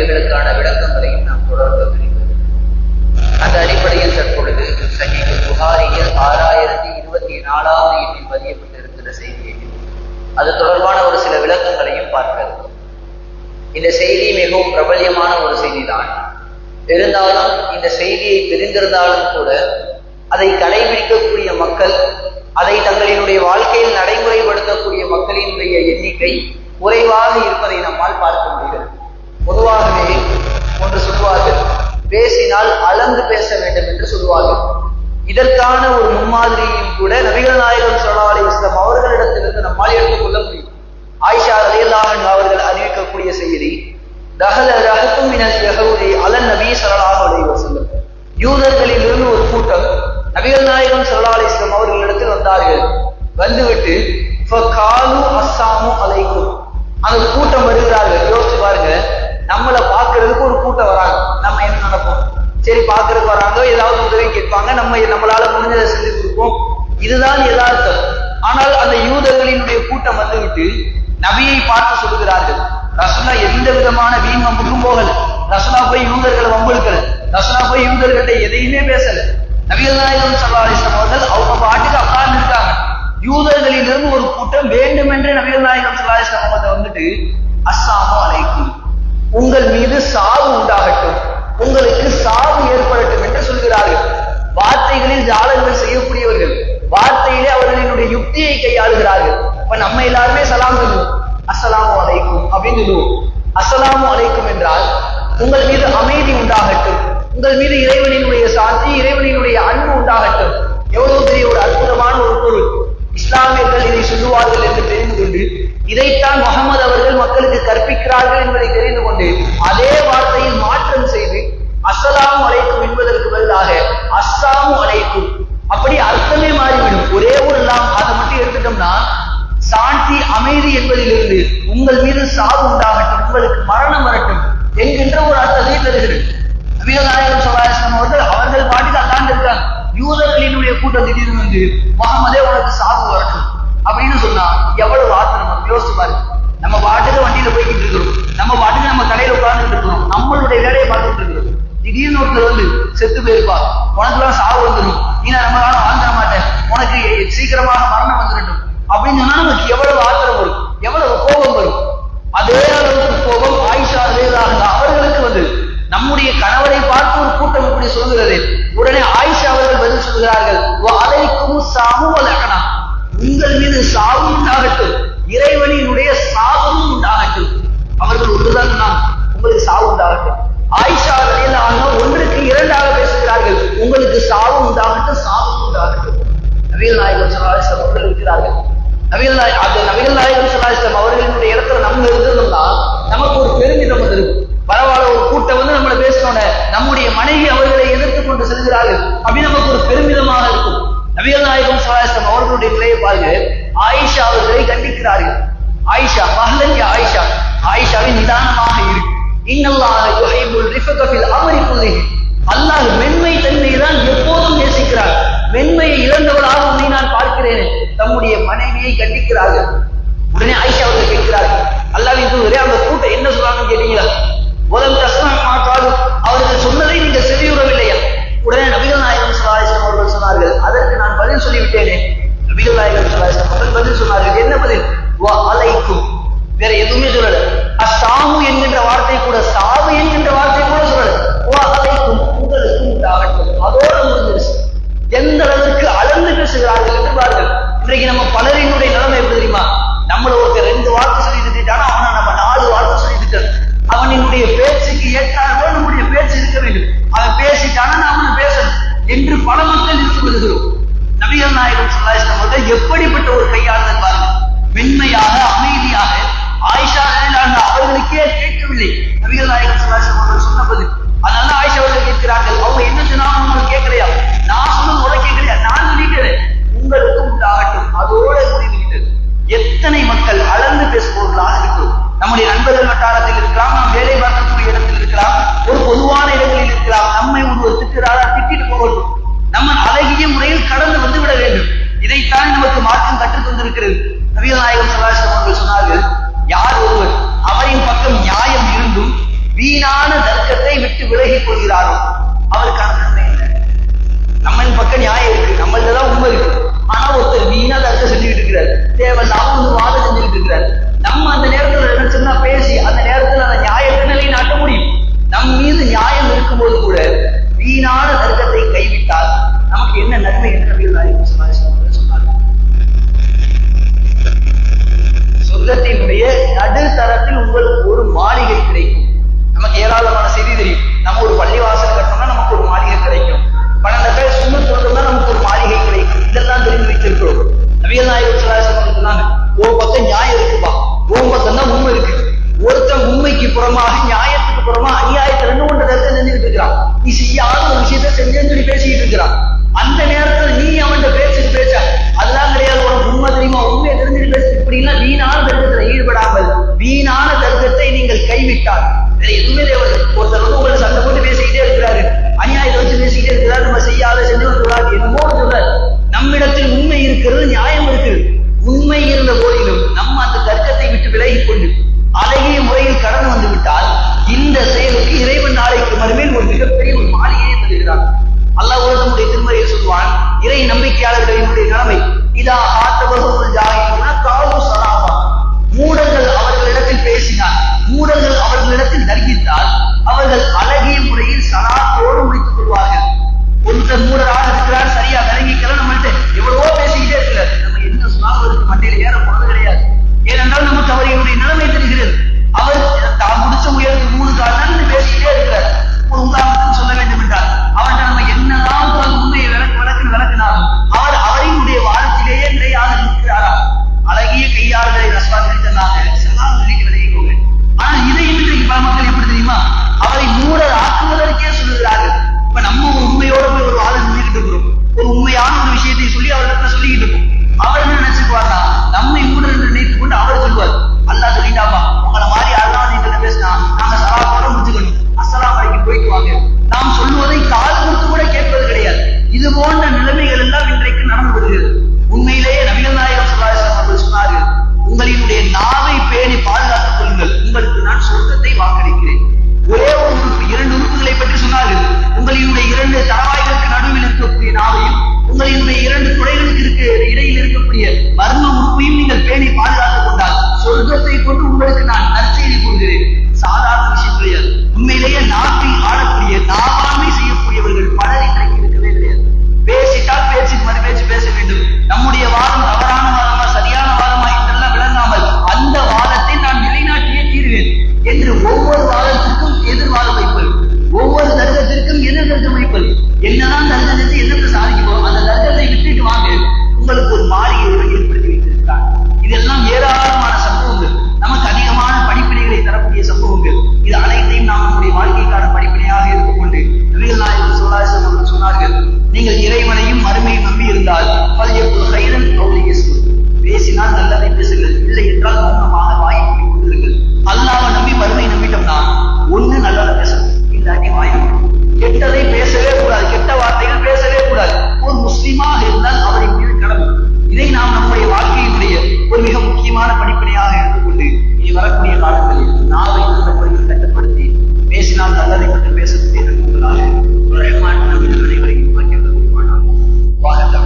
அந்த விளக்கங்களையும் நாம் தொடர்ந்து வருகிறோம் அந்த அடிப்படையில் தற்பொழுது சஹீஹ் புகாரியில் ஆறாயிரத்தி இருபத்தி நாலாவது எண்ணில் பதியப்பட்டிருக்கிற செய்தியை அது தொடர்பான ஒரு சில விளக்கங்களையும் பார்க்க இந்த செய்தி மிகவும் பிரபல்யமான ஒரு செய்திதான். இருந்தாலும் இந்த செய்தியை தெரிந்திருந்தாலும் கூட அதை கடைபிடிக்கக்கூடிய மக்கள் அதை தங்களினுடைய வாழ்க்கையில் நடைமுறைப்படுத்தக்கூடிய மக்களினுடைய எண்ணிக்கை குறைவாக இருப்பதை நம்மால் பார்க்க முடிகிறது. பொதுவாகவே ஒன்று சொல்வார்கள் பேசினால் அளந்து பேச வேண்டும் என்று சொல்வார்கள். இதற்கான ஒரு முன்மாதிரியும் கூட நபிகள் நாயகம் ஸல்லல்லாஹு அலைஹி அவர்களிடத்திலிருந்து நம்மால் எடுத்துக்கொள்ள முடியும். ஆயிஷா ரலியல்லாஹு அவர்கள் அறிவிக்கக்கூடிய செய்தி தகல ரகத்தும் மினல் யஹூதி அலன் நபி ஸல்லல்லாஹு அலைஹி வஸல்லம். யூதர்களில் இருந்து ஒரு கூட்டம் நபிகள் நாயகம் ஸல்லல்லாஹு அலைஹி அவர்களிடத்தில் வந்தார்கள். வந்துவிட்டு அலைக்கும். அந்த கூட்டம் வருகிறார்கள். யோசிச்சு நம்மளை பாக்குறதுக்கு ஒரு கூட்டம் வராங்க. நம்ம என்ன நினைப்போம் சரி பார்க்கறதுக்கு வராங்க. ஏதாவது உதவி கேட்பாங்க. நம்ம நம்மளால முடிஞ்சதை செஞ்சு கொடுப்போம். இதுதான் யதார்த்தம். ஆனால் அந்த யூதர்களினுடைய கூட்டம் வந்துவிட்டு நபியை பார்த்து சொல்கிறார்கள் ரசுலா எந்த விதமான வீண் வம்புக்கும் போகல. ரசுலா போய் யூதர்களை வம்புழுக்கல. ரசுலா போய் யூதர்கள்ட்ட எதையுமே பேசல. நபிகள் நாயகம் சல்லாஹிஸ்லாம் அவர்கள் அவங்க பாட்டுக்கு அப்பான்னு இருக்காங்க. யூதர்களிலிருந்து ஒரு கூட்டம் வேண்டுமென்றே நபிகள் நாயகம் சல்லாஹிஸ்லாம் அவர்கள் வந்துட்டு அஸ்ஸாமு அலைக்கும். உங்கள் மீது சாவு உண்டாகட்டும். உங்களுக்கு சாவு ஏற்படட்டும் என்று சொல்கிறார்கள். வார்த்தைகளில் ஜாலங்கள் செய்யக்கூடியவர்கள். வார்த்தையிலே அவர்களினுடைய யுக்தியை கையாளுகிறார்கள். இப்ப நம்ம எல்லாருமே சலாம் சொல்லுவோம் அஸ்ஸலாமு அலைக்கும் அப்படின்னு சொல்லுவோம் அஸ்ஸலாமு அலைக்கும் என்றால் உங்கள் மீது அமைதி உண்டாகட்டும் உங்கள் மீது இறைவனினுடைய சாட்சி இறைவனினுடைய அன்பு உண்டாகட்டும் எவ்வளவு பெரிய ஒரு அற்புதமான ஒரு பொருள் இஸ்லாமியர்கள் இதை சொல்லுவார்கள் என்று தெரிந்து கொண்டு இதைத்தான் முகமது அவர்கள் மக்களுக்கு கற்பிக்கிறார்கள் என்பதை தெரிந்து அதே வார்த்தையில் மாற்றம் செய்து அஸ்ஸலாமு அலைக்கும் என்பதற்கு பதிலாக அஸ்ஸாமு அலைக்கும் அப்படி அர்த்தமே மாறிவிடும். ஒரே ஒரு லாம் அதை மட்டும் எடுத்துட்டோம்னா சாந்தி அமைதி என்பதிலிருந்து உங்கள் மீது சாவு உண்டாகட்டும் உங்களுக்கு மரணம் வரட்டும் என்கின்ற ஒரு அர்த்தத்தை தருகிறது. நபிகள் நாயகம் சல்லாஸ்லாம் அவர்கள் அவர்கள் பாட்டுக்கு அல்லாண்டு இருக்காங்க. யூதர்களினுடைய கூட்டம் திடீர்னு வந்து முகமதே உனக்கு சாவு பாட்டுக்கு போய்கிட்டு இருக்கிறோம். நம்ம பாட்டுக்கு நம்ம கடையில உட்கார்ந்துட்டு இருக்கிறோம். நம்மளுடைய வேலையை பார்த்துட்டு இருக்கிறோம். திடீர்னு ஒருத்தர் வந்து செத்து போயிருப்பா. உனக்கு எல்லாம் சாவு வந்துடும் நீ நான் நம்ம காலம் வாழ்ந்துட மாட்டேன். உனக்கு சீக்கிரமாக மரணம் வந்துடட்டும் அப்படின்னு சொன்னா நமக்கு எவ்வளவு ஆத்திரம் வரும்? எவ்வளவு கோபம் வரும்? அதே அளவுக்கு கோபம் ஆயிஷா ரலியல்லாஹு அவர்களுக்கு வந்து நம்முடைய கணவரை பார்த்து ஒரு கூட்டம் இப்படி சொல்கிறது உடனே ஆயிஷா அவர்கள் பதில் சொல்கிறார்கள் அலைக்கும் சாவும் வலகனா உங்கள் மீது சாவும் தாகட்டும் இறைவனினுடைய சாவும் உண்டாகட்டும். அவர்கள் ஒன்றுதான் நான் உங்களுக்கு சாவு உண்டாகட்டும். ஆயிஷா ரலியல்லாஹு ஒன்றுக்கு இரண்டாக பேசுகிறார்கள். உங்களுக்கு சாவு உண்டாகட்டும் சாவு உண்டாகட்டும். நவீன நாயகம் சல்லாஹம் அவர்கள் அல்லாஹ் மென்மை தன்மையை தான் எப்போதும் நேசிக்கிறார். மென்மையை இழந்தவளாக உன்னை நான் பார்க்கிறேன். தம்முடைய மனைவியை கண்டிக்கிறார்கள். உடனே ஐஷா அவர்கள் கேட்கிறார்கள். அல்லாவின் தூதரே அந்த கூட்டம் என்ன சொல்றாங்கன்னு கேட்டீங்களா? உலகம் கஷ்டம் மாற்றாலும் அவர்கள் சொன்னதை நீங்க செவியுறவில்லையா? உடனே நபிகள் நாயகம் சலாஹம் அவர்கள் சொன்னார்கள் அதற்கு நான் பதில் சொல்லிவிட்டேனே. நபிகள் நாயகம் சலாஹம் அவர்கள் பதில் சொன்னார்கள். என்ன பதில்? வா அலைக்கும். வேற எதுவுமே சொல்லல. அஸ்தாமு என்கின்ற வார்த்தை எப்படிப்பட்ட ஒரு கையாளுதல் பாருங்க மென்மையாக அமைதியாக. ஆயிஷா ரலியல்லாஹு அவர்களுக்கே கேட்கவில்லை. நபிகள் நாயகம் சொன்னபோது அவர்கள் சொன்ன பதில் அதனால ஆயிஷா அவர்கள் கேட்கிறார்கள் அவங்க என்ன சொன்னாலும் உங்களுக்கு கேட்கலையா? நான் சொன்னது இருக்கிறது. நவீநாயகம் சலாசம் அவர்கள் சொன்னார்கள் யார் ஒருவர் அவரின் பக்கம் நியாயம் இருந்தும் வீணான தர்க்கத்தை விட்டு விலகி கொள்கிறாரோ அவருக்கான நன்மை என்ன? நம்மளின் பக்கம் நியாயம் இருக்கு நம்மள்தான் உண்மை இருக்கு. ஆனா ஒருத்தர் வீணா தர்க்கம் செஞ்சுக்கிட்டு இருக்கிறார். தேவையில்லாம மூலமா அநியாயத்துல இன்னும் ஒன்று நின்றுகிட்டு இருக்கிறான். நீ ஒரு விஷயத்த செஞ்சேன்னு சொல்லி பேசிக்கிட்டு இருக்கிறான். அந்த நேரத்தில் என்று சொல்வான் இறை நம்பிக்கையாளர்களினுடைய நிலைமை இதா ஆத்தவர்கள் ஜாகினா காவு சலாபா மூடர்கள் அவர்களிடத்தில் பேசினார். மூடர்கள் அவர்களிடத்தில் தர்கித்தால் அவர்கள் அழகிய முறையில் சலாத்தோடு முடித்துக் கொள்வார்கள். ஒருத்தர் மூடராக இருக்கிறார் சரியா என்னதான் தர்க்கத்தை என்னத்தை சாதிக்குமோ அந்த தர்க்கத்தை விட்டுட்டு வாங்க. உங்களுக்கு ஒரு மாளிகை ஏற்படுத்தி வைத்திருக்கிறார். இதெல்லாம் ஏராளமான சம்பவங்கள் நமக்கு அதிகமான படிப்பினைகளை தரக்கூடிய சம்பவங்கள் இது அனைத்தையும் நாம் நம்முடைய வாழ்க்கைக்கான படிப்பினையாக எடுத்துக்கொண்டு நபிகள் நாயகர் சோலாசம் அவர்கள் சொன்னார்கள் நீங்கள் இறைவனையும் மறுமையும் நம்பி இருந்தால் பல்வேறு கைரன் அவருடைய பேசினால் நல்லதை பேசுங்கள். இல்லை என்றால் முக்கியமான படிப்பினையாக இருந்து கொண்டு இனி வரக்கூடிய காலங்களில் நாவை நல்ல முறையில் கட்டுப்படுத்தி பேசினால் நல்லதை மட்டும் பேசக்கூடிய நண்பர்களாக ரஹ்மான் நவீன அனைவரையும் வாக்கியம் வாகனம்